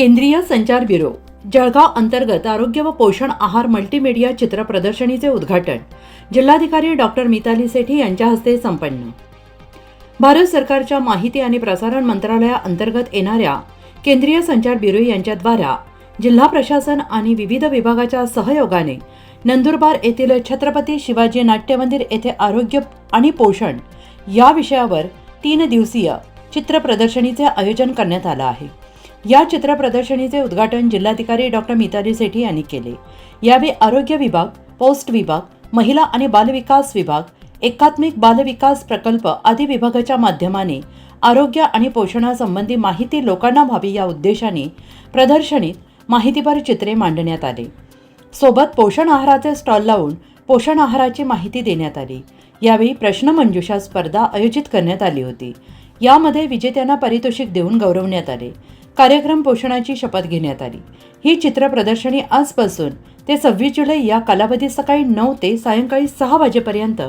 केंद्रीय संचार ब्युरो जळगाव अंतर्गत आरोग्य व पोषण आहार मल्टीमीडिया चित्र प्रदर्शनीचे उद्घाटन. जिल्हाधिकारी डॉक्टर मिताली सेठी यांच्या हस्ते संपन्न. भारत सरकारच्या माहिती आणि प्रसारण मंत्रालयाअंतर्गत येणाऱ्या केंद्रीय संचार ब्युरो यांच्याद्वारा जिल्हा प्रशासन आणि विविध विभागाच्या सहयोगाने नंदुरबार येथील छत्रपती शिवाजी नाट्य मंदिर येथे आरोग्य आणि पोषण या विषयावर तीन दिवसीय चित्र प्रदर्शनीचे आयोजन करण्यात आलं आहे. या चित्र प्रदर्शनीचे उद्घाटन जिल्हाधिकारी डॉक्टर मिताली सेठी यांनी केले. यावेळी आरोग्य विभाग पोस्ट विभाग महिला आणि बालविकास विभाग एकात्मिक बालविकास प्रकल्प आदी विभागाच्या माध्यमाने आरोग्य आणि पोषणासंबंधी माहिती लोकांना व्हावी या उद्देशाने प्रदर्शनीत माहितीपर चित्रे मांडण्यात आले. सोबत पोषण आहाराचे स्टॉल लावून पोषण आहाराची माहिती देण्यात आली. यावेळी प्रश्नमंजुषा स्पर्धा आयोजित करण्यात आली होती. यामध्ये विजेत्यांना पारितोषिक देऊन गौरवण्यात आले. कार्यक्रम पोषणाची शपथ घेण्यात आली. ही चित्र प्रदर्शनी आजपासून ते सव्वीस जुलै या कालावधीत सकाळी नऊ ते सायंकाळी सहा वाजेपर्यंत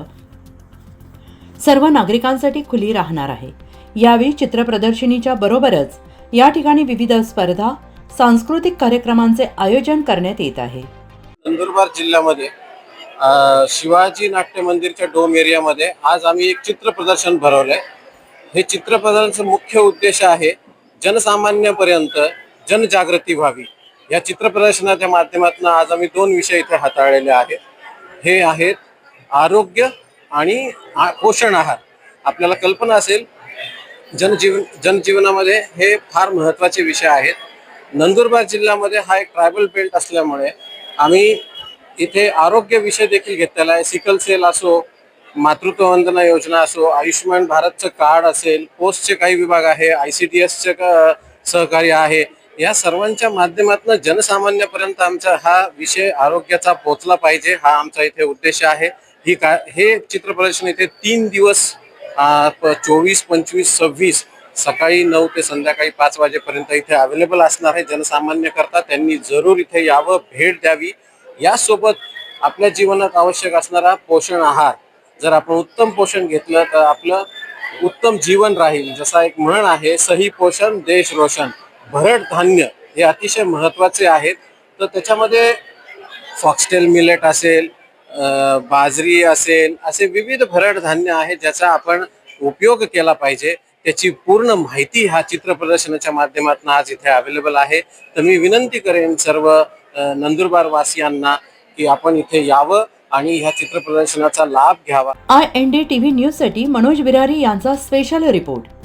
सर्व नागरिकांसाठी खुली राहणार आहे. यावेळी चित्र प्रदर्शनीच्या बरोबरच या ठिकाणी विविध स्पर्धा सांस्कृतिक कार्यक्रमांचे आयोजन करण्यात येत आहे. नंदुरबार जिल्ह्यामध्ये शिवाजी नाट्य मंदिरच्या डोम एरियामध्ये आज आम्ही एक चित्र प्रदर्शन भरवलंय. हे चित्र प्रदर्शनाचा मुख्य उद्देश आहे जनसामान्यापर्यंत जनजागृती व्हावी. या चित्र प्रदर्शनाच्या माध्यमातून आज आम्ही दोन विषय इथे हाताळलेले आहेत. हे आहेत आरोग्य आणि आ- पोषण आहार. आपल्याला कल्पना असेल जनजीवन जनजीवनामध्ये हे फार महत्त्वाचे विषय आहेत. नंदुरबार जिल्ह्यामध्ये हा एक ट्रायबल बेल्ट असल्यामुळे आम्ही इथे आरोग्य विषय देखील घेतलेला आहे. सिकल सेल असो मातृत्व वंदना योजना असो आयुष्यमान भारतचं कार्ड असेल पोस्टचे काही विभाग आहे आय सी डी एसचे सहकार्य आहे या सर्वांच्या माध्यमातून जनसामान्यापर्यंत आमचा हा विषय आरोग्याचा पोचला पाहिजे हा आमचा इथे उद्देश आहे. ही का हे चित्र प्रदर्शन इथे तीन दिवस चोवीस पंचवीस सव्वीस सकाळी नऊ ते संध्याकाळी पाच वाजेपर्यंत इथे अवेलेबल असणार आहे. जनसामान्य करता त्यांनी जरूर इथे यावं भेट द्यावी. यासोबत आपल्या जीवनात आवश्यक असणारा पोषण आहार जर आपण उत्तम पोषण घेतलं तर आपलं उत्तम जीवन राहील. जसा एक म्हण आहे सही पोषण देश रोशन. भरड धान्य हे अतिशय महत्त्वाचे आहेत. तर त्याच्यामध्ये फॉक्सटेल मिलेट असेल बाजरी असेल असे विविध भरड धान्य आहेत ज्याचा आपण उपयोग केला पाहिजे. त्याची पूर्ण माहिती ह्या चित्र प्रदर्शनाच्या माध्यमातून आज इथे अवेलेबल आहे. तर मी विनंती करेन सर्व नंदुरबार वासियांना की आपण इथे यावं. आणि ह्या चित्र प्रदर्शनाचा लाभ घ्यावा. I N D TV news न्यूजसाठी मनोज बिरारी यांचा स्पेशल रिपोर्ट